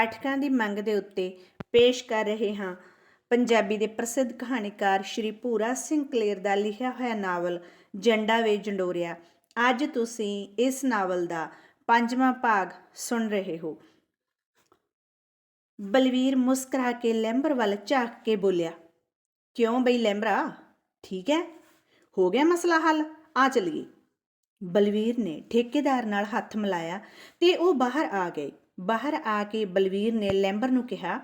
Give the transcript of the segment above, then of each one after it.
ਪਾਠਕਾਂ ਦੀ ਮੰਗ ਦੇ ਉੱਤੇ ਪੇਸ਼ ਕਰ ਰਹੇ ਹਾਂ। ਪੰਜਾਬੀ ਦੇ ਪ੍ਰਸਿੱਧ ਕਹਾਣੀਕਾਰ ਸ਼੍ਰੀ ਭੂਰਾ ਸਿੰਘ ਕਲੇਰ ਦਾ ਲਿਖਿਆ ਹੋਇਆ ਨਾਵਲ, ਜੰਡਾ ਵੇ ਜੰਡੋਰਿਆ। ਅੱਜ ਤੁਸੀਂ ਇਸ ਨਾਵਲ ਦਾ ਪੰਜਵਾਂ ਭਾਗ ਸੁਣ ਰਹੇ ਹੋ। ਬਲਵੀਰ ਮੁਸਕਰਾ ਕੇ ਲੈਂਬਰ ਵੱਲ ਝਾਕ ਕੇ ਬੋਲਿਆ, ਕਿਉਂ ਬਈ ਲੈਂਬਰਾ? ਠੀਕ ਹੈ ਹੋ ਗਿਆ ਮਸਲਾ ਹੱਲ? ਆ ਚਲੀਏ। ਬਲਵੀਰ ਨੇ ਠੇਕੇਦਾਰ ਨਾਲ ਹੱਥ ਮਿਲਾਇਆ ਤੇ ਉਹ ਬਾਹਰ ਆ ਗਏ। ਬਾਹਰ ਆ ਕੇ ਬਲਵੀਰ ਨੇ ਲੈਂਬਰ ਨੂੰ ਕਿਹਾ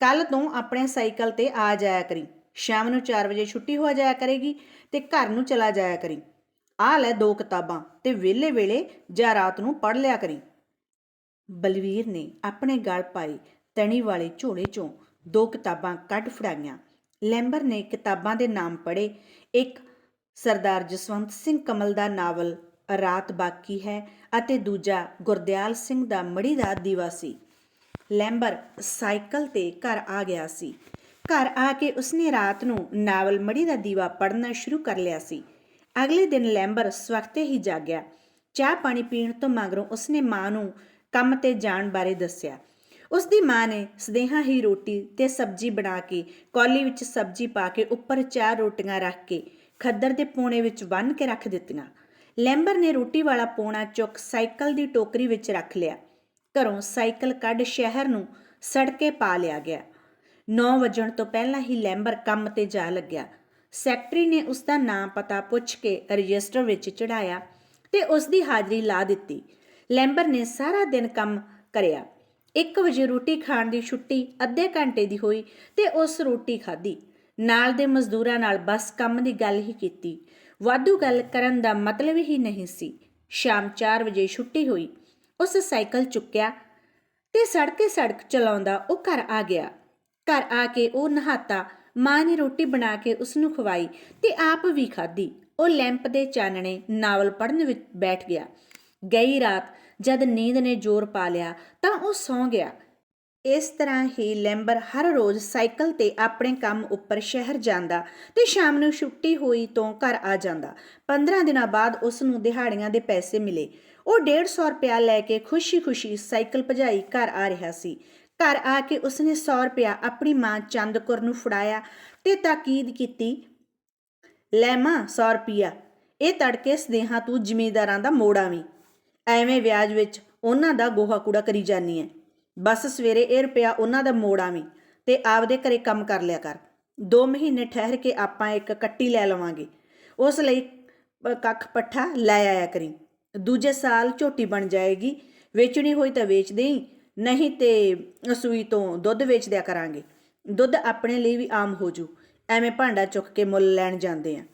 ਕੱਲ ਤੋਂ ਆਪਣੇ ਸਾਈਕਲ ਤੇ ਆ ਜਾਇਆ ਕਰੀ। ਸ਼ਾਮ ਨੂੰ 4 ਵਜੇ ਛੁੱਟੀ ਹੋ ਜਾਇਆ ਕਰੇਗੀ ਤੇ ਘਰ ਨੂੰ ਚਲਾ ਜਾਇਆ ਕਰੀ। ਆ ਲੈ ਦੋ ਕਿਤਾਬਾਂ ਤੇ ਵੇਲੇ ਵੇਲੇ ਜਾਂ ਰਾਤ ਨੂੰ ਪੜ੍ਹ ਲਿਆ ਕਰੀ। ਬਲਵੀਰ ਨੇ ਆਪਣੇ ਗਲ ਪਾਈ ਤਣੀ ਵਾਲੇ ਝੋਲੇ ਚੋਂ ਦੋ ਕਿਤਾਬਾਂ ਕੱਢ ਫੜਾਈਆਂ। ਲੈਂਬਰ ਨੇ ਕਿਤਾਬਾਂ ਦੇ ਨਾਮ ਪੜ੍ਹੇ। ਇੱਕ ਸਰਦਾਰ ਜਸਵੰਤ ਸਿੰਘ ਕਮਲ ਦਾ ਨਾਵਲ ਰਾਤ ਬਾਕੀ ਹੈ ਅਤੇ ਦੂਜਾ ਗੁਰਦਿਆਲ ਸਿੰਘ ਦਾ ਮੜੀ ਦਾ ਦੀਵਾ ਸੀ। ਲੈਂਬਰ ਸਾਈਕਲ ਤੇ ਘਰ ਆ ਗਿਆ ਸੀ। ਘਰ ਆ ਕੇ ਉਸਨੇ ਰਾਤ ਨੂੰ ਨਾਵਲ ਮੜੀ ਦਾ ਦੀਵਾ ਪੜ੍ਹਨਾ ਸ਼ੁਰੂ ਕਰ ਲਿਆ ਸੀ। ਅਗਲੇ ਦਿਨ ਲੈਂਬਰ ਸਵਖਤੇ ਹੀ ਜਾਗਿਆ। ਚਾਹ ਪਾਣੀ ਪੀਣ ਤੋਂ ਮਗਰੋਂ ਉਸਨੇ ਮਾਂ ਨੂੰ ਕੰਮ ਤੇ ਜਾਣ ਬਾਰੇ ਦੱਸਿਆ। ਉਸਦੀ ਮਾਂ ਨੇ ਸਦੇਹਾ ਹੀ ਰੋਟੀ ਤੇ ਸਬਜ਼ੀ ਬਣਾ ਕੇ, ਕੌਲੀ ਵਿੱਚ ਸਬਜ਼ੀ ਪਾ ਕੇ ਉੱਪਰ ਚਾਰ ਰੋਟੀਆਂ ਰੱਖ ਕੇ, ਖੱਦਰ ਦੇ ਪੂਣੇ ਵਿੱਚ ਬੰਨ੍ਹ ਕੇ ਰੱਖ ਦਿੱਤੀਆਂ। ਲੈਂਬਰ ਨੇ ਰੋਟੀ ਵਾਲਾ ਪੋਣਾ ਚੁੱਕ ਸਾਈਕਲ ਦੀ ਟੋਕਰੀ ਵਿੱਚ ਰੱਖ ਲਿਆ। ਘਰੋਂ ਸਾਈਕਲ ਕੱਢ ਸ਼ਹਿਰ ਨੂੰ ਸੜਕੇ ਪਾ ਲਿਆ ਗਿਆ। 9 ਵਜਣ ਤੋਂ ਪਹਿਲਾਂ ਹੀ ਲੈਂਬਰ ਕੰਮ ਤੇ ਜਾ ਲੱਗਿਆ। ਸੈਕਟਰੀ ਨੇ ਉਸ ਦਾ ਨਾਮ ਪਤਾ ਪੁੱਛ ਕੇ ਰਜਿਸਟਰ ਵਿੱਚ ਚੜਾਇਆ ਤੇ ਉਸ ਦੀ ਹਾਜ਼ਰੀ ਲਾ ਦਿੱਤੀ। ਲੈਂਬਰ ਨੇ ਸਾਰਾ ਦਿਨ ਕੰਮ ਕਰਿਆ। 1 ਵਜੇ ਰੋਟੀ ਖਾਣ ਦੀ ਛੁੱਟੀ, ਅੱਧੇ ਘੰਟੇ ਦੀ ਹੋਈ ਤੇ ਉਸ ਰੋਟੀ ਖਾਧੀ। ਨਾਲ ਦੇ ਮਜ਼ਦੂਰਾਂ ਨਾਲ ਬਸ ਕੰਮ ਦੀ ਗੱਲ ਹੀ ਕੀਤੀ। ਵਾਧੂ ਗੱਲ ਕਰਨ ਦਾ ਮਤਲਬ ਹੀ ਨਹੀਂ ਸੀ। ਸ਼ਾਮ 4 ਵਜੇ ਛੁੱਟੀ ਹੋਈ। ਉਸ ਸਾਈਕਲ ਚੁੱਕਿਆ ਤੇ ਸੜਕੇ ਸੜਕ ਚਲਾਉਂਦਾ ਉਹ ਘਰ ਆ ਗਿਆ। ਘਰ ਆ ਕੇ ਉਹ ਨਹਾਤਾ। ਮਾਂ ਨੇ ਰੋਟੀ ਬਣਾ ਕੇ ਉਸ ਨੂੰ ਖਵਾਈ ਤੇ ਆਪ ਵੀ ਖਾਧੀ। ਉਹ ਲੈਂਪ ਦੇ ਚਾਨਣੇ ਨਾਵਲ ਪੜ੍ਹਨ ਵਿੱਚ ਬੈਠ ਗਿਆ। ਗਈ ਰਾਤ ਜਦ ਨੀਂਦ ਨੇ ਜ਼ੋਰ ਪਾ ਲਿਆ ਤਾਂ ਉਹ ਸੌਂ ਗਿਆ। ਇਸ ਤਰ੍ਹਾਂ ਹੀ ਲੈਂਬਰ ਹਰ ਰੋਜ਼ ਸਾਈਕਲ ਤੇ ਆਪਣੇ ਕੰਮ ਉੱਪਰ ਸ਼ਹਿਰ ਜਾਂਦਾ ਤੇ ਸ਼ਾਮ ਨੂੰ ਛੁੱਟੀ ਹੋਈ ਤੋਂ ਘਰ ਆ ਜਾਂਦਾ। 15 ਦਿਨਾਂ ਬਾਅਦ ਉਸ ਨੂੰ ਦਿਹਾੜੀਆਂ ਦੇ ਪੈਸੇ ਮਿਲੇ। ਉਹ 150 ਰੁਪਇਆ ਲੈ ਕੇ ਖੁਸ਼ੀ-ਖੁਸ਼ੀ ਸਾਈਕਲ ਭਜਾਈ ਘਰ ਆ ਰਿਹਾ ਸੀ। ਘਰ ਆ ਕੇ ਉਸਨੇ 100 ਰੁਪਇਆ ਆਪਣੀ ਮਾਂ ਚੰਦਕੁਰ ਨੂੰ ਫੜਾਇਆ ਤੇ ਤਾਕੀਦ ਕੀਤੀ, ਲੈ ਮਾਂ 100 ਰੁਪਇਆ। ਇਹ ਤੜਕੇ ਸਦੇਹਾ ਤੂੰ ਜ਼ਿਮੀਂਦਾਰਾਂ ਦਾ ਮੋੜਾ ਵੀ ਐਵੇਂ ਵਿਆਜ ਵਿੱਚ ਉਹਨਾਂ ਦਾ ਗੋਹਾ ਕੂੜਾ ਕਰੀ ਜਾਨੀ ਐ। ਬਸ ਸਵੇਰੇ ਇਹ ਰੁਪਇਆ ਉਹਨਾਂ ਦਾ ਮੋੜਾ ਵੀ ਤੇ ਆਪਦੇ ਘਰੇ ਕੰਮ ਕਰ ਲਿਆ ਕਰ। 2 ਮਹੀਨੇ ਠਹਿਰ ਕੇ ਆਪਾਂ ਇੱਕ ਕੱਟੀ ਲੈ ਲਵਾਂਗੇ। ਉਸ ਲਈ ਕੱਖ ਪੱਠਾ ਲੈ ਆਇਆ ਕਰੀ। ਦੂਜੇ ਸਾਲ ਝੋਟੀ ਬਣ ਜਾਏਗੀ, ਵੇਚਣੀ ਹੋਈ ਤਾਂ ਵੇਚ ਦੇਈ, ਨਹੀਂ ਤੇ ਸੂਈ ਤੋਂ ਦੁੱਧ ਵੇਚ ਦਿਆ ਕਰਾਂਗੇ। ਦੁੱਧ ਆਪਣੇ ਲਈ ਵੀ ਆਮ ਹੋ ਜੂ, ਐਵੇਂ ਭਾਂਡਾ ਚੁੱਕ ਕੇ ਮੁੱਲ ਲੈਣ ਜਾਂਦੇ ਆ।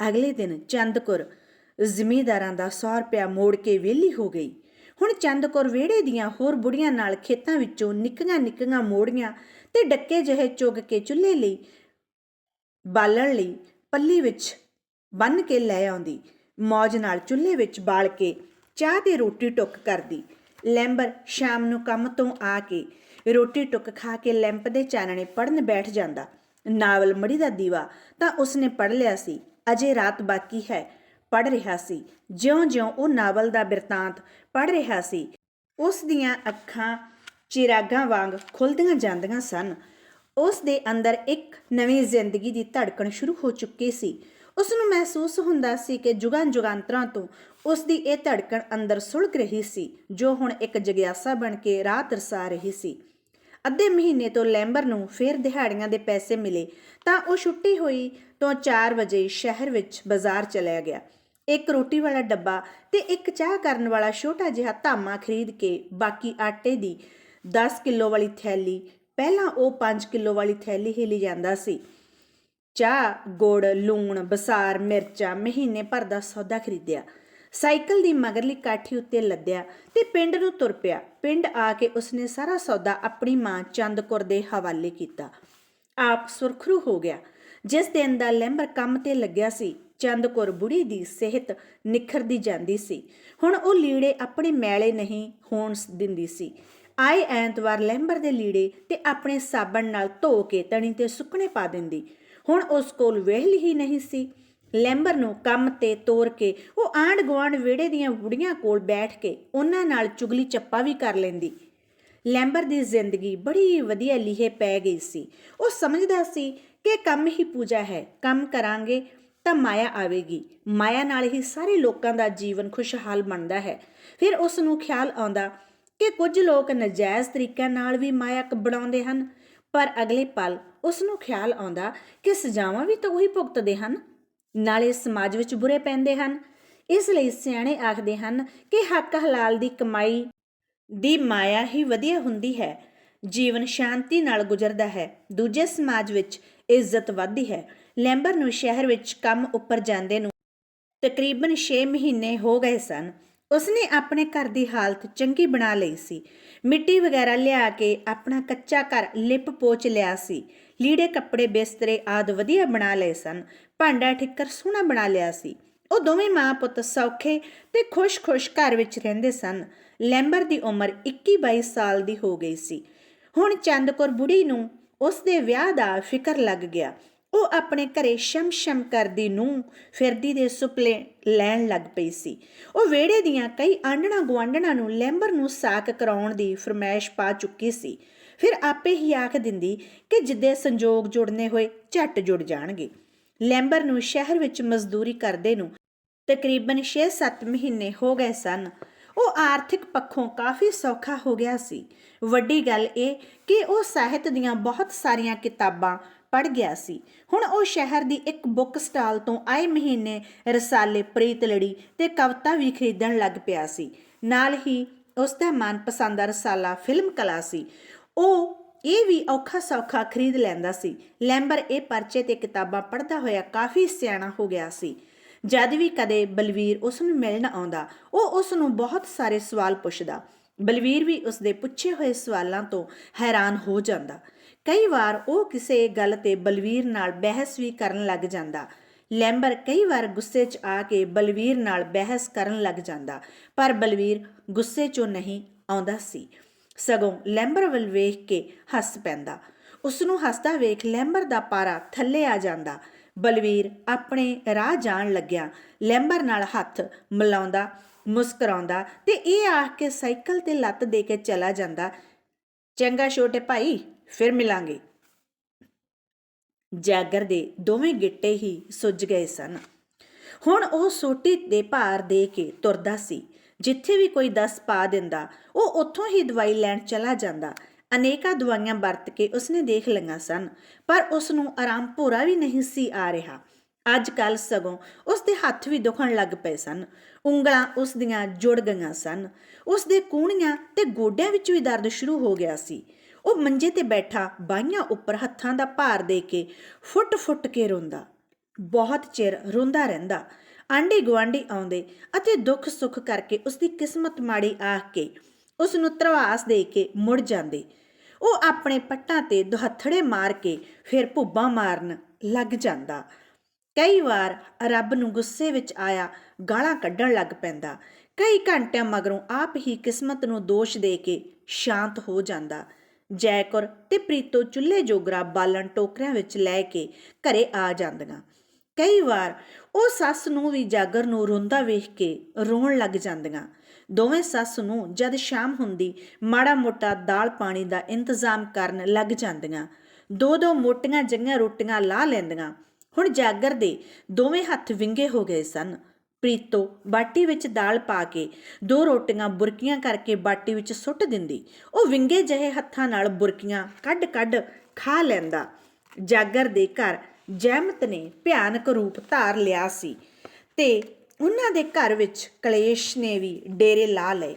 ਅਗਲੇ ਦਿਨ ਚੰਦਕੁਰ ਜ਼ਿਮੀਦਾਰਾਂ ਦਾ 100 ਰੁਪਇਆ ਮੋੜ ਕੇ ਵਿਹਲੀ ਹੋ ਗਈ। ਹੁਣ ਚੰਦ ਕੌਰ ਵਿਹੜੇ ਦੀਆਂ ਹੋਰ ਬੁੜੀਆਂ ਨਾਲ ਖੇਤਾਂ ਵਿੱਚੋਂ ਨਿੱਕੀਆਂ ਨਿੱਕੀਆਂ ਮੋੜੀਆਂ ਤੇ ਡੱਕੇ ਜਿਹੇ ਚੁੱਗ ਕੇ ਚੁੱਲ੍ਹੇ ਲਈ, ਬਾਲਣ ਲਈ ਪੱਲੀ ਵਿੱਚ ਬੰਨ ਕੇ ਲੈ ਆਉਂਦੀ। ਮੌਜ ਨਾਲ ਚੁੱਲ੍ਹੇ ਵਿੱਚ ਬਾਲ ਕੇ ਚਾਹ ਤੇ ਰੋਟੀ ਟੁੱਕ ਕਰਦੀ। ਲੈਂਬਰ ਸ਼ਾਮ ਨੂੰ ਕੰਮ ਤੋਂ ਆ ਕੇ ਰੋਟੀ ਟੁੱਕ ਖਾ ਕੇ ਲੈਂਪ ਦੇ ਚਾਨਣੇ ਪੜਨ ਬੈਠ ਜਾਂਦਾ। ਨਾਵਲ ਮੜੀ ਦਾ ਦੀਵਾ ਤਾਂ ਉਸਨੇ ਪੜ ਲਿਆ ਸੀ। ਅਜੇ ਰਾਤ ਬਾਕੀ ਹੈ। ਪੜ ਰਿਹਾ ਸੀ। ਜਿਉਂ-ਜਿਉਂ ਉਹ ਨਾਵਲ ਦਾ ਬਿਰਤਾਂਤ ਪੜ ਰਿਹਾ ਸੀ, ਉਸ ਦੀਆਂ ਅੱਖਾਂ ਚਿਰਾਗਾਂ ਵਾਂਗ ਖੁੱਲਦੀਆਂ ਜਾਂਦੀਆਂ ਸਨ। ਉਸ ਦੇ ਅੰਦਰ ਇੱਕ ਨਵੀਂ ਜ਼ਿੰਦਗੀ ਦੀ ਧੜਕਣ ਸ਼ੁਰੂ ਹੋ ਚੁੱਕੀ ਸੀ। ਉਸ ਨੂੰ ਮਹਿਸੂਸ ਹੁੰਦਾ ਸੀ ਕਿ ਜੁਗਾਂ ਜੁਗਾਂਤਰਾਂ ਤੋਂ ਉਸ ਦੀ ਇਹ ਧੜਕਣ ਅੰਦਰ ਸੁਲਗ ਰਹੀ ਸੀ, ਜੋ ਹੁਣ ਇੱਕ ਜਗਿਆਸਾ ਬਣ ਕੇ ਰਾਹ ਤਰਸਾ ਰਹੀ ਸੀ। ਅੱਧੇ ਮਹੀਨੇ ਤੋਂ ਲੈਂਬਰ ਨੂੰ ਫੇਰ ਦਿਹਾੜੀਆਂ ਦੇ ਪੈਸੇ ਮਿਲੇ ਤਾਂ ਉਹ ਛੁੱਟੀ ਹੋਈ ਤੋਂ 4 ਵਜੇ ਸ਼ਹਿਰ ਵਿੱਚ ਬਾਜ਼ਾਰ ਚਲਿਆ ਗਿਆ। ਇੱਕ ਰੋਟੀ ਵਾਲਾ ਡੱਬਾ ਤੇ ਇੱਕ ਚਾਹ ਕਰਨ ਵਾਲਾ ਛੋਟਾ ਜਿਹਾ ਧਾਮਾ ਖਰੀਦ ਕੇ ਬਾਕੀ ਆਟੇ ਦੀ 10 ਕਿਲੋ ਵਾਲੀ ਥੈਲੀ, ਪਹਿਲਾਂ ਉਹ 5 ਕਿਲੋ ਵਾਲੀ ਥੈਲੀ ਹੀ ਲਿਜਾਂਦਾ ਸੀ। ਚਾਹ, ਗੁੜ, ਲੂਣ, ਬਸਾਰ, ਮਿਰਚਾਂ, ਮਹੀਨੇ ਭਰ ਦਾ ਸੌਦਾ ਖਰੀਦਿਆ। ਸਾਈਕਲ ਦੀ ਮਗਰਲੀ ਕਾਠੀ ਉੱਤੇ ਲੱਦਿਆ ਤੇ ਪਿੰਡ ਨੂੰ ਤੁਰ ਪਿਆ। ਪਿੰਡ ਆ ਕੇ ਉਸਨੇ ਸਾਰਾ ਸੌਦਾ ਆਪਣੀ ਮਾਂ ਚੰਦਕੁਰ ਦੇ ਹਵਾਲੇ ਕੀਤਾ। ਆਪ ਸੁਰਖਰੂ ਹੋ ਗਿਆ। ਜਿਸ ਦਿਨ ਦਾ ਲੈਂਬਰ ਕੰਮ ਤੇ ਲੱਗਿਆ ਸੀ ਚੰਦ ਕੌਰ ਬੁੜੀ ਦੀ ਸਿਹਤ ਨਿਖਰਦੀ ਜਾਂਦੀ ਸੀ। ਹੁਣ ਉਹ ਲੀੜੇ ਆਪਣੇ ਮੈਲੇ ਨਹੀਂ ਹੋਣ ਦਿੰਦੀ ਸੀ। ਆਏ ਐਤਵਾਰ ਲੈਂਬਰ ਦੇ ਲੀੜੇ ਤੇ ਆਪਣੇ ਸਾਬਣ ਨਾਲ ਧੋ ਕੇ ਤਣੀ ਤੇ ਸੁੱਕਣੇ ਪਾ ਦਿੰਦੀ। ਹੁਣ ਉਸ ਕੋਲ ਵਿਹਲ ਹੀ ਨਹੀਂ ਸੀ। ਲੈਂਬਰ ਨੂੰ ਕੰਮ ਤੇ ਤੋਰ ਕੇ ਉਹ ਆਂਢ ਗੁਆਂਢ ਵਿਹੜੇ ਦੀਆਂ ਬੁੜੀਆਂ ਕੋਲ ਬੈਠ ਕੇ ਉਹਨਾਂ ਨਾਲ ਚੁਗਲੀ ਚੱਪਾ ਵੀ ਕਰ ਲੈਂਦੀ। ਲੈਂਬਰ ਦੀ ਜ਼ਿੰਦਗੀ ਬੜੀ ਵਧੀਆ ਲੀਹੇ ਪੈ ਗਈ ਸੀ। ਉਹ ਸਮਝਦਾ ਸੀ ਕਿ ਕੰਮ ਹੀ ਪੂਜਾ ਹੈ, ਕੰਮ ਕਰਾਂਗੇ ਤਾਂ ਮਾਇਆ ਆਵੇਗੀ। ਮਾਇਆ ਨਾਲ ਹੀ ਸਾਰੇ ਲੋਕਾਂ ਦਾ ਜੀਵਨ ਖੁਸ਼ਹਾਲ ਬਣਦਾ ਹੈ। ਫਿਰ ਉਸ ਨੂੰ ਖਿਆਲ ਆਉਂਦਾ ਕਿ ਕੁਝ ਲੋਕ ਨਜਾਇਜ਼ ਤਰੀਕਿਆਂ ਨਾਲ ਵੀ ਮਾਇਆ ਬਣਾਉਂਦੇ ਹਨ, ਪਰ ਅਗਲੇ ਪਲ ਉਸ ਨੂੰ ਖਿਆਲ ਆਉਂਦਾ ਕਿ ਸਜ਼ਾਵਾਂ ਵੀ ਤਾਂ ਉਹੀ ਭੁਗਤਦੇ ਹਨ। ਨਾਲੇ ਸਮਾਜ ਵਿੱਚ ਬੁਰੇ ਪੈਂਦੇ ਹਨ। ਇਸ ਲਈ ਸਿਆਣੇ ਆਖਦੇ ਹਨ ਕਿ ਹੱਕ ਹਲਾਲ ਦੀ ਕਮਾਈ ਦੀ ਮਾਇਆ ਹੀ ਵਧੀਆ ਹੁੰਦੀ ਹੈ। ਜੀਵਨ ਸ਼ਾਂਤੀ ਨਾਲ ਗੁਜ਼ਰਦਾ ਹੈ। ਦੂਜੇ ਸਮਾਜ ਵਿੱਚ ਇੱਜ਼ਤ ਵੱਧਦੀ ਹੈ। ਲੈਂਬਰ ਨੂੰ ਸ਼ਹਿਰ ਵਿੱਚ ਕੰਮ ਉੱਪਰ ਜਾਂਦੇ ਨੂੰ ਤਕਰੀਬਨ 6 ਮਹੀਨੇ ਹੋ ਗਏ ਸਨ। ਉਸਨੇ ਆਪਣੇ ਘਰ ਦੀ ਹਾਲਤ ਚੰਗੀ ਬਣਾ ਲਈ ਸੀ। ਮਿੱਟੀ ਵਗੈਰਾ ਲਿਆ ਕੇ ਆਪਣਾ ਕੱਚਾ ਘਰ ਲਿਪ ਪੋਚ ਲਿਆ ਸੀ। ਲੀੜੇ ਕੱਪੜੇ ਬਿਸਤਰੇ ਆਦ ਵਧੀਆ ਬਣਾ ਲਏ ਸਨ। ਭਾਂਡਾ ਠਿੱਕਰ ਸੋਹਣਾ ਬਣਾ ਲਿਆ ਸੀ। ਉਹ ਦੋਵੇਂ ਮਾਂ ਪੁੱਤ ਸੌਖੇ ਤੇ ਖੁਸ਼-ਖੁਸ਼ ਘਰ ਵਿੱਚ ਰਹਿੰਦੇ ਸਨ। ਲੈਂਬਰ ਦੀ ਉਮਰ 21-22 ਸਾਲ ਦੀ ਹੋ ਗਈ ਸੀ। ਹੁਣ ਚੰਦਕੌਰ ਬੁੜੀ ਨੂੰ ਉਸ ਦੇ ਵਿਆਹ ਦਾ ਫਿਕਰ ਲੱਗ ਗਿਆ। ਉਹ ਆਪਣੇ ਘਰੇ ਸ਼ਮ-ਸ਼ਮ ਕਰਦੀ ਨੂੰ ਫਿਰਦੀ ਦੇ ਸੁਪਲੇ ਲੈਣ ਲੱਗ ਪਈ ਸੀ। ਉਹ ਵਿਹੜੇ ਦੀਆਂ ਕਈ ਆਂਡਣਾ ਗੁਆਂਢਣਾ ਨੂੰ ਲੈਂਬਰ ਨੂੰ ਸਾਕ ਕਰਾਉਣ ਦੀ ਫਰਮਾਇਸ਼ ਪਾ ਚੁੱਕੀ ਸੀ। ਫਿਰ ਆਪੇ ਹੀ ਆਖ ਦਿੰਦੀ ਕਿ ਜਿੱਦੇ ਸੰਜੋਗ ਜੁੜਨੇ ਹੋਏ ਝੱਟ ਜੁੜ ਜਾਣਗੇ। ਲੈਂਬਰ ਨੂੰ ਸ਼ਹਿਰ ਵਿੱਚ ਮਜ਼ਦੂਰੀ ਕਰਦੇ ਨੂੰ ਤਕਰੀਬਨ 6-7 ਮਹੀਨੇ ਹੋ ਗਏ ਸਨ। ਉਹ ਆਰਥਿਕ ਪੱਖੋਂ ਕਾਫੀ ਸੌਖਾ ਹੋ ਗਿਆ ਸੀ। ਵੱਡੀ ਗੱਲ ਇਹ ਕਿ ਉਹ ਸਾਹਿਤ ਦੀਆਂ ਬਹੁਤ ਸਾਰੀਆਂ ਕਿਤਾਬਾਂ ਪੜ੍ਹ ਗਿਆ ਸੀ। ਹੁਣ ਉਹ ਸ਼ਹਿਰ ਦੀ ਇੱਕ ਬੁੱਕ ਸਟਾਲ ਤੋਂ ਆਏ ਮਹੀਨੇ ਰਸਾਲੇ ਪ੍ਰੀਤ ਲੜੀ ਤੇ ਕਵਿਤਾ ਵੀ ਖਰੀਦਣ ਲੱਗ ਪਿਆ ਸੀ। ਨਾਲ ਹੀ ਉਸ ਦਾ ਮਨਪਸੰਦ ਰਸਾਲਾ ਫਿਲਮ ਕਲਾ ਸੀ। ਉਹ ਇਹ ਵੀ ਔਖਾ ਸੌਖਾ ਖਰੀਦ ਲੈਂਦਾ ਸੀ। ਲੈਂਬਰ ਇਹ ਪਰਚੇ ਤੇ ਕਿਤਾਬਾਂ ਪੜ੍ਹਦਾ ਹੋਇਆ ਕਾਫੀ ਸਿਆਣਾ ਹੋ ਗਿਆ ਸੀ। ਜਦ ਵੀ ਕਦੇ ਬਲਵੀਰ ਉਸ ਨੂੰ ਮਿਲਣ ਆਉਂਦਾ, ਉਹ ਉਸ ਨੂੰ ਬਹੁਤ ਸਾਰੇ ਸਵਾਲ ਪੁੱਛਦਾ। ਬਲਵੀਰ ਵੀ ਉਸ ਦੇ ਪੁੱਛੇ ਹੋਏ ਸਵਾਲਾਂ ਤੋਂ ਹੈਰਾਨ ਹੋ ਜਾਂਦਾ। ਕਈ ਵਾਰ ਉਹ ਕਿਸੇ ਗੱਲ ਤੇ ਬਲਵੀਰ ਨਾਲ ਬਹਿਸ ਵੀ ਕਰਨ ਲੱਗ ਜਾਂਦਾ। ਲੈਂਬਰ ਕਈ ਵਾਰ ਗੁੱਸੇ 'ਚ ਆ ਕੇ ਬਲਵੀਰ ਨਾਲ ਬਹਿਸ ਕਰਨ ਲੱਗ ਜਾਂਦਾ, ਪਰ ਬਲਵੀਰ ਗੁੱਸੇ 'ਚੋਂ ਨਹੀਂ ਆਉਂਦਾ ਸੀ। ਸਗੋਂ ਲੈਂਬਰ ਵੱਲ ਵੇਖ ਕੇ ਹੱਸ ਪੈਂਦਾ। ਉਸ ਨੂੰ ਹੱਸਦਾ ਵੇਖ ਲੈਂਬਰ ਦਾ ਪਾਰਾ ਥੱਲੇ ਆ ਜਾਂਦਾ। ਬਲਵੀਰ ਆਪਣੇ ਰਾਹ ਜਾਣ ਲੱਗਿਆ। ਲੈਂਬਰ ਨਾਲ ਹੱਥ ਮਿਲਾਉਂਦਾ, ਮੁਸਕਰਾਉਂਦਾ ਤੇ ਇਹ ਆਖ ਕੇ ਸਾਈਕਲ ਤੇ ਲੱਤ ਦੇ ਕੇ ਚਲਾ ਜਾਂਦਾ। ਚੰਗਾ ਛੋਟੇ ਭਾਈ ਫਿਰ ਮਿਲਾਂਗੇ। ਜਾਗਰ ਦੇ ਦੋਵੇਂ ਗਿੱਟੇ ਹੀ ਸੁੱਜ ਗਏ ਸਨ। ਹੁਣ ਉਹ ਸੋਟੀ ਦੇ ਭਾਰ ਦੇ ਕੇ ਤੁਰਦਾ ਸੀ। ਜਿੱਥੇ ਵੀ ਕੋਈ ਦਸ ਪਾ ਦਿੰਦਾ, ਉਹ ਉੱਥੋਂ ਹੀ ਦਵਾਈ ਲੈਣ ਚਲਾ ਜਾਂਦਾ। ਅਨੇਕਾਂ ਦਵਾਈਆਂ ਵਰਤ ਕੇ ਉਸਨੇ ਦੇਖ ਲਈਆਂ ਸਨ, ਪਰ ਉਸ ਨੂੰ ਆਰਾਮ ਪੂਰਾ ਵੀ ਨਹੀਂ ਸੀ ਆ ਰਿਹਾ। ਅੱਜ ਕੱਲ ਸਗੋਂ ਉਸ ਦੇ ਹੱਥ ਵੀ ਦੁਖਣ ਲੱਗ ਪਏ ਸਨ। ਉਂਗਲਾਂ ਉਸ ਦੀਆਂ ਜੁੜ ਗਈਆਂ ਸਨ। ਉਸ ਦੇ ਕੂਹਣੀਆਂ ਤੇ ਗੋਡਿਆਂ ਵਿੱਚ ਵੀ ਦਰਦ ਸ਼ੁਰੂ ਹੋ ਗਿਆ ਸੀ। ਉਹ ਮੰਜੇ ਤੇ ਬੈਠਾ ਬਾਹਾਂ ਉੱਪਰ ਹੱਥਾਂ ਦਾ ਭਾਰ ਦੇ ਕੇ ਫੁੱਟ-ਫੁੱਟ ਕੇ ਰੋਂਦਾ। ਬਹੁਤ ਚਿਰ ਰੋਂਦਾ ਰਹਿੰਦਾ। ਆਂਢੀ ਗੁਆਂਢੀ ਆਉਂਦੇ ਅਤੇ ਦੁੱਖ ਸੁੱਖ ਕਰਕੇ ਉਸ ਦੀ ਕਿਸਮਤ ਮਾੜੀ ਆਖ ਕੇ ਉਸ ਨੂੰ ਧਰਵਾਸ ਦੇ ਕੇ ਮੁੜ ਜਾਂਦੇ। ਉਹ ਆਪਣੇ ਪੱਟਾਂ ਤੇ ਦੁਹੱਥੜੇ ਮਾਰ ਕੇ ਫਿਰ ਭੁੱਬਾਂ ਮਾਰਨ ਲੱਗ ਜਾਂਦਾ। ਕਈ ਵਾਰ ਰੱਬ ਨੂੰ ਗੁੱਸੇ ਵਿੱਚ ਆਇਆ ਗਾਲਾਂ ਕੱਢਣ ਲੱਗ ਪੈਂਦਾ। ਕਈ ਘੰਟਿਆਂ ਮਗਰੋਂ ਆਪ ਹੀ ਕਿਸਮਤ ਨੂੰ ਦੋਸ਼ ਦੇ ਕੇ ਸ਼ਾਂਤ ਹੋ ਜਾਂਦਾ। ਜੈਕੁਰ ਤੇ ਪ੍ਰੀਤੋ ਚੁੱਲ੍ਹੇ ਜੋਗਰਾ ਬਾਲਣ ਟੋਕਰਿਆਂ ਵਿੱਚ ਲੈ ਕੇ ਘਰੇ ਆ ਜਾਂਦੀਆਂ। ਕਈ ਵਾਰ ਉਹ ਸੱਸ ਨੂੰ ਵੀ ਜਾਗਰ ਨੂੰ ਰੋਂਦਾ ਵੇਖ ਕੇ ਰੋਣ ਲੱਗ ਜਾਂਦੀਆਂ। ਦੋਵੇਂ ਸੱਸ ਨੂੰ ਜਦ ਸ਼ਾਮ ਹੁੰਦੀ ਮਾੜਾ ਮੋਟਾ ਦਾਲ ਪਾਣੀ ਦਾ ਇੰਤਜ਼ਾਮ ਕਰਨ ਲੱਗ ਜਾਂਦੀਆਂ। ਦੋ ਦੋ ਮੋਟੀਆਂ ਜੰਗੀਆਂ ਰੋਟੀਆਂ ਲਾ ਲੈਂਦੀਆਂ। ਹੁਣ ਜਾਗਰ ਦੇ ਦੋਵੇਂ ਹੱਥ ਵਿੰਗੇ ਹੋ ਗਏ ਸਨ। ਪ੍ਰੀਤੋ ਬਾਟੀ ਵਿੱਚ ਦਾਲ ਪਾ ਕੇ ਦੋ ਰੋਟੀਆਂ ਬੁਰਕੀਆਂ ਕਰਕੇ ਬਾਟੀ ਵਿੱਚ ਸੁੱਟ ਦਿੰਦੀ। ਉਹ ਵਿੰਗੇ ਜਿਹੇ ਹੱਥਾਂ ਨਾਲ ਬੁਰਕੀਆਂ ਕੱਢ-ਕੱਢ ਖਾ ਲੈਂਦਾ। ਜਾਗਰ ਦੇ ਘਰ ਜੈਮਤ ਨੇ ਭਿਆਨਕ ਰੂਪ ਧਾਰ ਲਿਆ ਸੀ ਤੇ ਉਹਨਾਂ ਦੇ ਘਰ ਵਿੱਚ ਕਲੇਸ਼ ਨੇ ਵੀ ਡੇਰੇ ਲਾ ਲਏ।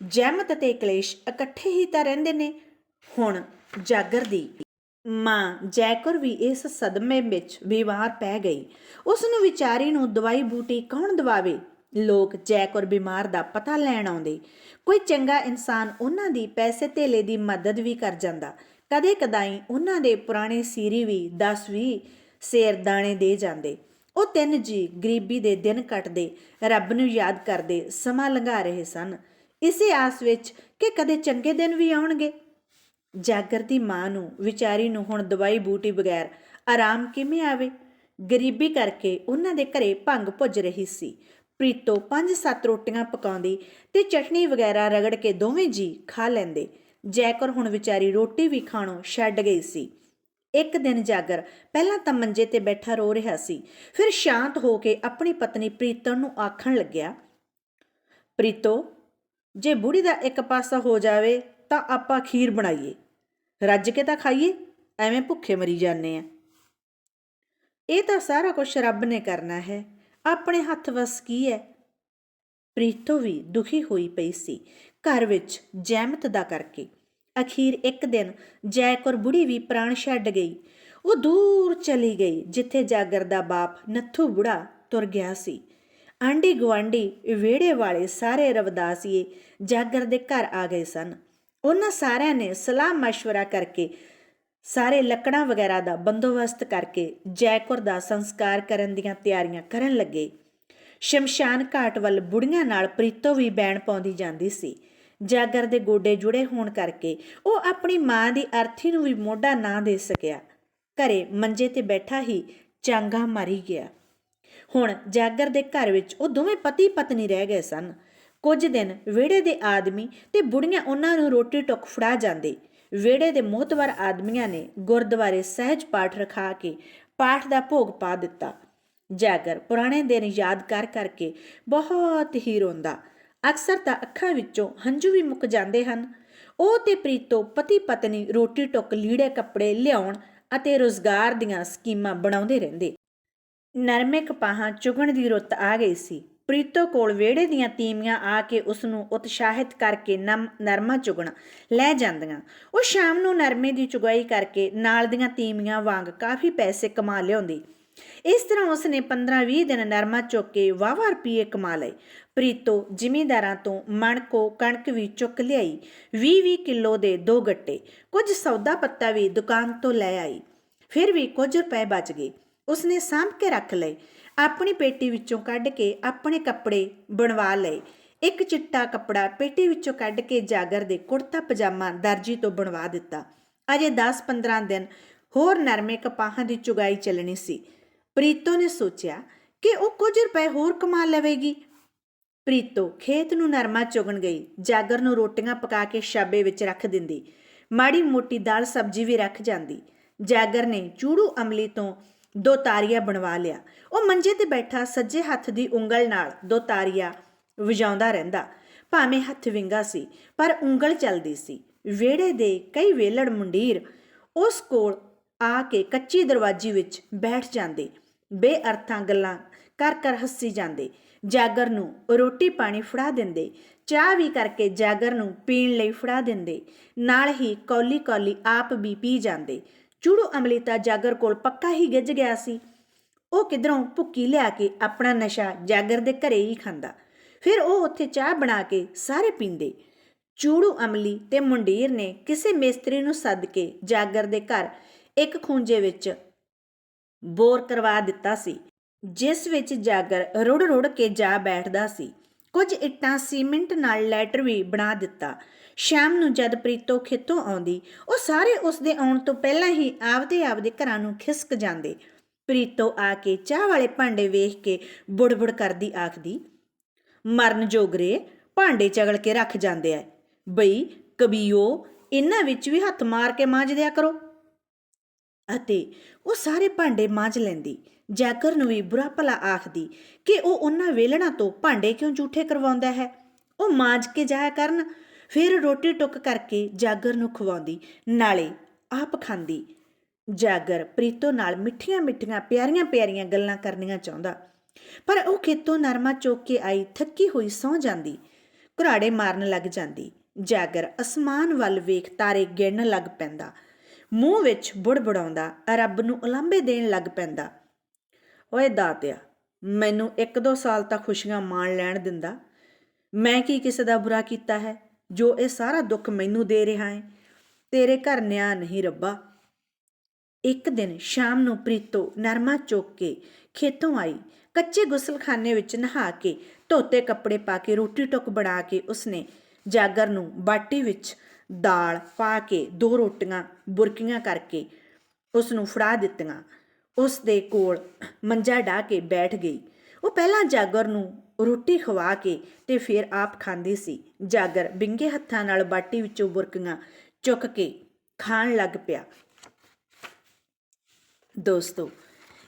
ਜੈਮਤ ਤੇ ਕਲੇਸ਼ ਇਕੱਠੇ ਹੀ ਤਾਂ ਰਹਿੰਦੇ ਨੇ। ਹੁਣ ਜਾਗਰ ਦੀ ਮਾਂ ਜੈਕੁਰ ਵੀ ਇਸ ਸਦਮੇ ਵਿੱਚ ਬਿਮਾਰ ਪੈ ਗਈ। ਉਸ ਨੂੰ ਵਿਚਾਰੀ ਨੂੰ ਦਵਾਈ ਬੂਟੀ ਕੌਣ ਦਵਾਵੇ? ਲੋਕ ਜੈਕੁਰ ਬਿਮਾਰ ਦਾ ਪਤਾ ਲੈਣ ਆਉਂਦੇ। ਕੋਈ ਚੰਗਾ ਇਨਸਾਨ ਉਹਨਾਂ ਦੀ ਪੈਸੇ ਧੇਲੇ ਦੀ ਮਦਦ ਵੀ ਕਰ ਜਾਂਦਾ। ਕਦੇ ਕਦਾਈ ਉਹਨਾਂ ਦੇ ਪੁਰਾਣੇ ਸੀਰੀ ਵੀ 10-20 ਸੇਰ ਦਾਣੇ ਦੇ ਜਾਂਦੇ। ਉਹ ਤਿੰਨ ਜੀ ਗਰੀਬੀ ਦੇ ਦਿਨ ਕੱਟਦੇ, ਰੱਬ ਨੂੰ ਯਾਦ ਕਰਦੇ, ਸਮਾਂ ਲੰਘਾ ਰਹੇ ਸਨ। ਇਸੇ ਆਸ ਵਿੱਚ ਕਿ ਕਦੇ ਚੰਗੇ ਦਿਨ ਵੀ ਆਉਣਗੇ। ਜਾਗਰ ਦੀ ਮਾਂ ਨੂੰ, ਵਿਚਾਰੀ ਨੂੰ ਹੁਣ ਦਵਾਈ ਬੂਟੀ ਬਗੈਰ ਆਰਾਮ ਕਿਵੇਂ ਆਵੇ? ਗਰੀਬੀ ਕਰਕੇ ਉਹਨਾਂ ਦੇ ਘਰੇ ਭੰਗ ਭੁੱਜ ਰਹੀ ਸੀ। ਪ੍ਰੀਤੋ ਪੰਜ ਸੱਤ ਰੋਟੀਆਂ ਪਕਾਉਂਦੀ ਤੇ ਚਟਨੀ ਵਗੈਰਾ ਰਗੜ ਕੇ ਦੋਵੇਂ ਜੀ ਖਾ ਲੈਂਦੇ। ਜੈਕਰ ਹੁਣ ਵਿਚਾਰੀ ਰੋਟੀ ਵੀ ਖਾਣੋਂ ਛੱਡ ਗਈ ਸੀ। ਇੱਕ ਦਿਨ ਜਾਗਰ ਪਹਿਲਾਂ ਤਾਂ ਮੰਜੇ ਤੇ ਬੈਠਾ ਰੋ ਰਿਹਾ ਸੀ। ਫਿਰ ਸ਼ਾਂਤ ਹੋ ਕੇ ਆਪਣੀ ਪਤਨੀ ਪ੍ਰੀਤਮ ਨੂੰ ਆਖਣ ਲੱਗਿਆ, ਪ੍ਰੀਤੋ, ਜੇ ਬੁੜੀ ਦਾ ਇੱਕ ਪਾਸਾ ਹੋ ਜਾਵੇ ਤਾਂ ਆਪਾਂ ਖੀਰ ਬਣਾਈਏ। ਰੱਜ ਕੇ ਤਾਂ ਖਾਈਏ, ਐਵੇਂ ਭੁੱਖੇ ਮਰੀ ਜਾਂਦੇ ਆ। ਇਹ ਤਾਂ ਸਾਰਾ ਕੁਝ ਰੱਬ ਨੇ ਕਰਨਾ ਹੈ, ਆਪਣੇ ਹੱਥ ਵਸ ਕੀ ਹੈ ਪ੍ਰੀਤੋ ਵੀ ਦੁਖੀ ਹੋਈ ਪਈ ਸੀ, ਘਰ ਵਿੱਚ ਜੈਮਤ ਦਾ ਕਰਕੇ। ਅਖੀਰ ਇੱਕ ਦਿਨ ਜੈਕੌਰ ਬੁੜੀ ਵੀ ਪ੍ਰਾਣ ਛੱਡ ਗਈ। ਉਹ ਦੂਰ ਚਲੀ ਗਈ, ਜਿੱਥੇ ਜਾਗਰ ਦਾ ਬਾਪ ਨੱਥੂ ਬੁੜਾ ਤੁਰ ਗਿਆ ਸੀ। ਆਂਢੀ ਗੁਆਂਢੀ ਵਿਹੜੇ ਵਾਲੇ ਸਾਰੇ ਰਵਦਾਸੀਏ ਜਾਗਰ ਦੇ ਘਰ ਆ ਗਏ ਸਨ। ਉਹਨਾਂ ਸਾਰਿਆਂ ਨੇ ਸਲਾਹ مشورہ ਕਰਕੇ ਸਾਰੇ ਲੱਕੜਾਂ ਵਗੈਰਾ ਦਾ ਬੰਦੋਬਸਤ ਕਰਕੇ ਜੈਕੌਰ ਦਾ ਸੰਸਕਾਰ ਕਰਨ ਦੀਆਂ ਤਿਆਰੀਆਂ ਕਰਨ ਲੱਗੇ ਸ਼ਮਸ਼ਾਨ ਘਾਟ ਵੱਲ ਬੁੜੀਆਂ ਨਾਲ ਪ੍ਰੀਤੋ ਵੀ ਬੈਣ ਪਾਉਂਦੀ ਜਾਂਦੀ ਸੀ ਜਾਗਰ ਦੇ ਗੋਡੇ ਜੁੜੇ ਹੋਣ ਕਰਕੇ ਉਹ ਆਪਣੀ ਮਾਂ ਦੀ ਅਰਥੀ ਨੂੰ ਵੀ ਮੋਢਾ ਨਾ ਦੇ ਸਕਿਆ ਘਰੇ ਮੰਜੇ ਤੇ ਬੈਠਾ ਹੀ ਚਾਂਗਾ ਮਾਰੀ ਗਿਆ ਹੁਣ ਜਾਗਰ ਦੇ ਘਰ ਵਿੱਚ ਉਹ ਦੋਵੇਂ ਪਤੀ ਪਤਨੀ ਰਹਿ ਗਏ ਸਨ ਕੁਝ ਦਿਨ ਵਿਹੜੇ ਦੇ ਆਦਮੀ ਤੇ ਬੁੜੀਆਂ ਉਹਨਾਂ ਨੂੰ ਰੋਟੀ ਟੁੱਕ ਫੜਾ ਜਾਂਦੇ। ਵਿਹੜੇ ਦੇ ਮੋਹਤਵਰ ਆਦਮੀਆਂ ਨੇ ਗੁਰਦੁਆਰੇ ਸਹਿਜ ਪਾਠ ਰਖਾ ਕੇ ਪਾਠ ਦਾ ਭੋਗ ਪਾ ਦਿੱਤਾ। ਜਾਗਰ ਪੁਰਾਣੇ ਦਿਨ ਯਾਦ ਕਰ ਕਰਕੇ ਬਹੁਤ ਹੀ ਰੋਂਦਾ, ਅਕਸਰ ਤਾਂ ਅੱਖਾਂ ਵਿੱਚੋਂ ਹੰਝੂ ਵੀ ਮੁੱਕ ਜਾਂਦੇ ਹਨ। ਉਹ ਤੇ ਪ੍ਰੀਤੋ ਪਤੀ ਪਤਨੀ ਰੋਟੀ ਟੁੱਕ ਲੀੜੇ ਕੱਪੜੇ ਲਿਆਉਣ ਅਤੇ ਰੋਜ਼ਗਾਰ ਦੀਆਂ ਸਕੀਮਾਂ ਬਣਾਉਂਦੇ ਰਹਿੰਦੇ। ਨਰਮੇ ਕਪਾਹਾਂ ਚੁਗਣ ਦੀ ਰੁੱਤ ਆ ਗਈ ਸੀ। ਪ੍ਰੀਤੋ ਕੋਲ ਵਿਹੜੇ ਦੀਆਂ ਤੀਮੀਆਂ ਆ ਕੇ ਉਸ ਨੂੰ ਉਤਸ਼ਾਹਿਤ ਕਰਕੇ ਨਰਮਾ ਚੁਗਣ ਲੈ ਜਾਂਦੀਆਂ। ਉਹ ਸ਼ਾਮ ਨੂੰ ਨਰਮੇ ਦੀ ਚੁਗਾਈ ਕਰਕੇ ਨਾਲ ਦੀਆਂ ਤੀਮੀਆਂ ਵਾਂਗ ਕਾਫੀ ਪੈਸੇ ਕਮਾ ਲਿਆਉਂਦੀ। ਇਸ ਤਰ੍ਹਾਂ ਉਸ ਨੇ 15-20 ਦਿਨ ਨਰਮਾ ਚੁੱਕ ਕੇ ਵਾਵਾ ਰੁਪਏ ਕਮਾ ਲਏ। ਪ੍ਰੀਤੋ ਜ਼ਿਮੀਂਦਾਰਾਂ ਤੋਂ ਮਣਕੋ ਕਣਕ ਵੀ ਚੁੱਕ ਲਿਆਈ। 20-20 ਕਿਲੋ ਦੇ ਦੋ ਗੱਟੇ, ਕੁਝ ਸੌਦਾ ਪੱਤਾ ਵੀ ਦੁਕਾਨ ਤੋਂ ਲੈ ਆਈ। ਫਿਰ ਵੀ ਕੁਝ ਰੁਪਏ ਬਚ ਗਏ। ਉਸਨੇ ਸਾਂਭ ਕੇ ਰੱਖ ਲਏ। ਆਪਣੀ ਪੇਟੀ ਵਿੱਚੋਂ ਕੱਢ ਕੇ ਆਪਣੇ ਕੱਪੜੇ ਬਣਵਾ ਲਏ। ਇੱਕ ਚਿੱਟਾ ਕੱਪੜਾ ਪੇਟੀ ਵਿੱਚੋਂ ਕੱਢ ਕੇ ਜਾਗਰ ਦੇ ਕੁੜਤਾ ਪਜਾਮਾ ਦਰਜੀ ਤੋਂ ਬਣਵਾ ਦਿੱਤਾ। ਅਜੇ 10-15 ਦਿਨ ਹੋਰ ਨਰਮੇ ਕਪਾਹਾਂ ਦੀ ਚੁਗਾਈ ਚੱਲਣੀ ਸੀ। ਪ੍ਰੀਤੋ ਨੇ ਸੋਚਿਆ ਕਿ ਉਹ ਕੁਝ ਰੁਪਏ ਹੋਰ ਕਮਾ ਲਵੇਗੀ। ਪ੍ਰੀਤੋ ਖੇਤ ਨੂੰ ਨਰਮਾ ਚੁਗਣ ਗਈ। ਜਾਗਰ ਨੂੰ ਰੋਟੀਆਂ ਪਕਾ ਕੇ ਸ਼ਾਬੇ ਵਿੱਚ ਰੱਖ ਦਿੰਦੀ। ਮਾੜੀ ਮੋਟੀ ਦਾਲ ਸਬਜ਼ੀ ਵੀ ਰੱਖ ਜਾਂਦੀ। ਜਾਗਰ ਨੇ ਚੂੜੂ ਅਮਲੀ ਤੋਂ ਦੋ ਤਾਰੀਆਂ ਬਣਵਾ ਲਿਆ। ਉਹ ਮੰਜੇ ਤੇ ਬੈਠਾ ਸੱਜੇ ਹੱਥ ਦੀ ਉਂਗਲ ਨਾਲ ਦੋ ਤਾਰੀਆਂ ਵਜਾਉਂਦਾ ਰਹਿੰਦਾ। ਭਾਵੇਂ ਹੱਥ ਵਿੰਗਾ ਸੀ, ਪਰ ਉਂਗਲ ਚੱਲਦੀ ਸੀ। ਵਿਹੜੇ ਦੇ ਕਈ ਵੇਲੜ ਮੁੰਡੀਰ ਉਸ ਕੋਲ ਆ ਕੇ ਕੱਚੀ ਦਰਵਾਜ਼ੀ ਵਿੱਚ ਬੈਠ ਜਾਂਦੇ। ਬੇਅਰਥਾਂ ਗੱਲਾਂ ਕਰ ਕਰ ਹੱਸੀ ਜਾਂਦੇ। ਜਾਗਰ ਨੂੰ ਰੋਟੀ ਪਾਣੀ ਫੜਾ ਦਿੰਦੇ। ਚਾਹ ਵੀ ਕਰਕੇ ਜਾਗਰ ਨੂੰ ਪੀਣ ਲਈ ਫੜਾ ਦਿੰਦੇ। ਨਾਲ ਹੀ ਕੌਲੀ ਕੌਲੀ ਆਪ ਵੀ ਪੀ ਜਾਂਦੇ। ਚੂੜੂ ਅਮਲੀ ਤਾਂ ਜਾਗਰ ਕੋਲ ਪੱਕਾ ਹੀ ਗਿੱਜ ਗਿਆ ਸੀ। ਉਹ ਕਿਧਰੋਂ ਭੁੱਕੀ ਲਿਆ ਕੇ ਆਪਣਾ ਨਸ਼ਾ ਜਾਗਰ ਦੇ ਘਰੇ ਹੀ ਖਾਂਦਾ। ਫਿਰ ਉਹ ਉੱਥੇ ਚਾਹ ਬਣਾ ਕੇ ਸਾਰੇ ਪੀਂਦੇ। ਚੂੜੂ ਅਮਲੀ ਤੇ ਮੁੰਡੀਰ ਨੇ ਕਿਸੇ ਮੇਸਤਰੀ ਨੂੰ ਸੱਦ ਕੇ ਜਾਗਰ ਦੇ ਘਰ ਇੱਕ ਖੂੰਜੇ ਵਿੱਚ ਬੋਰ ਕਰਵਾ ਦਿੱਤਾ ਸੀ, ਜਿਸ ਵਿੱਚ ਜਾਗਰ ਰੁੜ ਰੁੜ ਕੇ ਜਾ ਬੈਠਦਾ ਸੀ। ਕੁਝ ਇੱਟਾਂ ਸੀਮੈਂਟ ਨਾਲ ਲੈਟਰ ਵੀ ਬਣਾ ਦਿੱਤਾ। ਸ਼ਾਮ ਨੂੰ ਜਦ ਪ੍ਰੀਤੋ ਖੇਤੋਂ ਆਉਂਦੀ, ਉਹ ਸਾਰੇ ਉਸ ਦੇ ਆਉਣ ਤੋਂ ਪਹਿਲਾਂ ਹੀ ਆਪਦੇ ਆਪਦੇ ਘਰਾਂ ਨੂੰ ਖਿਸਕ ਜਾਂਦੇ। ਪ੍ਰੀਤੋ ਆ ਕੇ ਚਾਹ ਵਾਲੇ ਭਾਂਡੇ ਵੇਖ ਕੇ ਬੁੜਬੁੜ ਕਰਦੀ ਆਖਦੀ, ਮਰਨ ਜੋਗਰੇ, ਭਾਂਡੇ ਚਗਲ ਕੇ ਰੱਖ ਜਾਂਦੇ ਐ। ਬਈ, ਕਬੀਓ, ਇਹਨਾਂ ਵਿੱਚ ਵੀ ਹੱਥ ਮਾਰ ਕੇ ਮਾਂਜ ਦਿਆ ਕਰੋ। ਅਤੇ ਉਹ ਸਾਰੇ ਭਾਂਡੇ ਮਾਂਜ ਲੈਂਦੀ, ਜੈਕਰ ਨੂੰ ਵੀ ਬੁਰਾ ਭਲਾ ਆਖਦੀ ਕਿ ਉਹ ਉਹਨਾਂ ਵੇਲਣਾ ਤੋਂ ਭਾਂਡੇ ਕਿਉਂ ਝੂਠੇ ਕਰਵਾਉਂਦਾ ਹੈ? ਉਹ ਮਾਂਜ ਕੇ ਜਾਇਆ ਕਰਨ ਫਿਰ ਰੋਟੀ ਟੁੱਕ ਕਰਕੇ ਜਾਗਰ ਨੂੰ ਖਵਾਉਂਦੀ, ਨਾਲੇ ਆਪ ਖਾਂਦੀ। ਜਾਗਰ ਪ੍ਰੀਤੋ ਨਾਲ ਮਿੱਠੀਆਂ ਮਿੱਠੀਆਂ ਪਿਆਰੀਆਂ ਪਿਆਰੀਆਂ ਗੱਲਾਂ ਕਰਨੀਆਂ ਚਾਹੁੰਦਾ। ਪਰ ਉਹ ਖੇਤੋਂ ਨਰਮਾ ਚੋਕ ਕੇ ਆਈ ਥੱਕੀ ਹੋਈ ਸੌ ਜਾਂਦੀ। ਘੁਰਾੜੇ ਮਾਰਨ ਲੱਗ ਜਾਂਦੀ। ਜਾਗਰ ਅਸਮਾਨ ਵੱਲ ਵੇਖ ਤਾਰੇ ਗਿਣਨ ਲੱਗ ਪੈਂਦਾ। ਮੂੰਹ ਵਿੱਚ ਬੁੜਬੁੜਾਉਂਦਾ, ਰੱਬ ਨੂੰ ਉਲਾਂਭੇ ਦੇਣ ਲੱਗ ਪੈਂਦਾ। ਓਏ ਦਾਤਿਆ, ਮੈਨੂੰ ਇੱਕ ਦੋ ਸਾਲ ਤਾਂ ਖੁਸ਼ੀਆਂ ਮਾਣ ਲੈਣ ਦਿੰਦਾ। ਮੈਂ ਕੀ ਕਿਸੇ ਦਾ ਬੁਰਾ ਕੀਤਾ ਹੈ? ਜੋ ਇਹ ਸਾਰਾ ਦੁੱਖ ਮੈਨੂੰ ਦੇ ਰਿਹਾ ਹੈ, ਤੇਰੇ ਘਰ ਨਿਆ ਨਹੀਂ ਰੱਬਾ। ਇੱਕ ਦਿਨ ਸ਼ਾਮ ਨੂੰ ਪ੍ਰੀਤੋ ਨਰਮਾ ਚੁੱਕ ਕੇ ਖੇਤੋਂ ਆਈ, ਕੱਚੇ ਗੁਸਲਖਾਨੇ ਵਿੱਚ ਨਹਾ ਕੇ, ਧੋਤੇ ਕੱਪੜੇ ਪਾ ਕੇ, ਰੋਟੀ ਟੁੱਕ ਬਣਾ ਕੇ ਉਸਨੇ ਜਾਗਰ ਨੂੰ ਬਾਟੀ ਵਿੱਚ ਦਾਲ ਪਾ ਕੇ ਦੋ ਰੋਟੀਆਂ ਬੁਰਕੀਆਂ ਕਰਕੇ ਉਸ ਨੂੰ ਫੜਾ ਦਿੱਤੀਆਂ। ਉਸ ਦੇ ਕੋਲ ਮੰਜਾ ਢਾ ਕੇ ਬੈਠ ਗਈ। ਉਹ ਪਹਿਲਾਂ ਜਾਗਰ ਨੂੰ ਰੋਟੀ ਖਵਾ ਕੇ ਤੇ ਫਿਰ ਆਪ ਖਾਂਦੀ ਸੀ। ਜਾਗਰ ਬਿੰਗੇ ਹੱਥਾਂ ਨਾਲ ਬਾਟੀ ਵਿੱਚੋਂ ਬੁਰਕੀਆਂ ਚੁੱਕ ਕੇ ਖਾਣ ਲੱਗ ਪਿਆ। ਦੋਸਤੋ,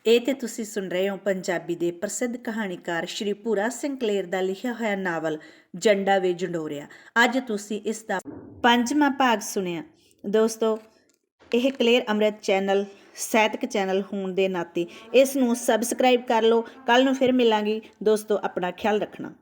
ਇਹ ਤੇ ਤੁਸੀਂ ਸੁਣ ਰਹੇ ਹੋ ਪੰਜਾਬੀ ਦੇ ਪ੍ਰਸਿੱਧ ਕਹਾਣੀਕਾਰ ਸ਼੍ਰੀ ਭੂਰਾ ਸਿੰਘ ਕਲੇਰ ਦਾ ਲਿਖਿਆ ਹੋਇਆ ਨਾਵਲ, ਜੰਡਾ ਵੇ ਜੰਡੋਰਿਆ। ਅੱਜ ਤੁਸੀਂ ਇਸ ਦਾ ਪੰਜਵਾਂ ਭਾਗ ਸੁਣਿਆ। ਦੋਸਤੋ, ਇਹ ਕਲੇਰ ਅੰਮ੍ਰਿਤ ਚੈਨਲ ਸਾਹਿਤਕ ਚੈਨਲ ਹੋਣ ਦੇ ਨਾਤੇ ਇਸ ਨੂੰ ਸਬਸਕ੍ਰਾਈਬ ਕਰ ਲਓ। ਕੱਲ ਨੂੰ ਫਿਰ ਮਿਲਾਂਗੇ। ਦੋਸਤੋ, ਆਪਣਾ ਖਿਆਲ ਰੱਖਣਾ।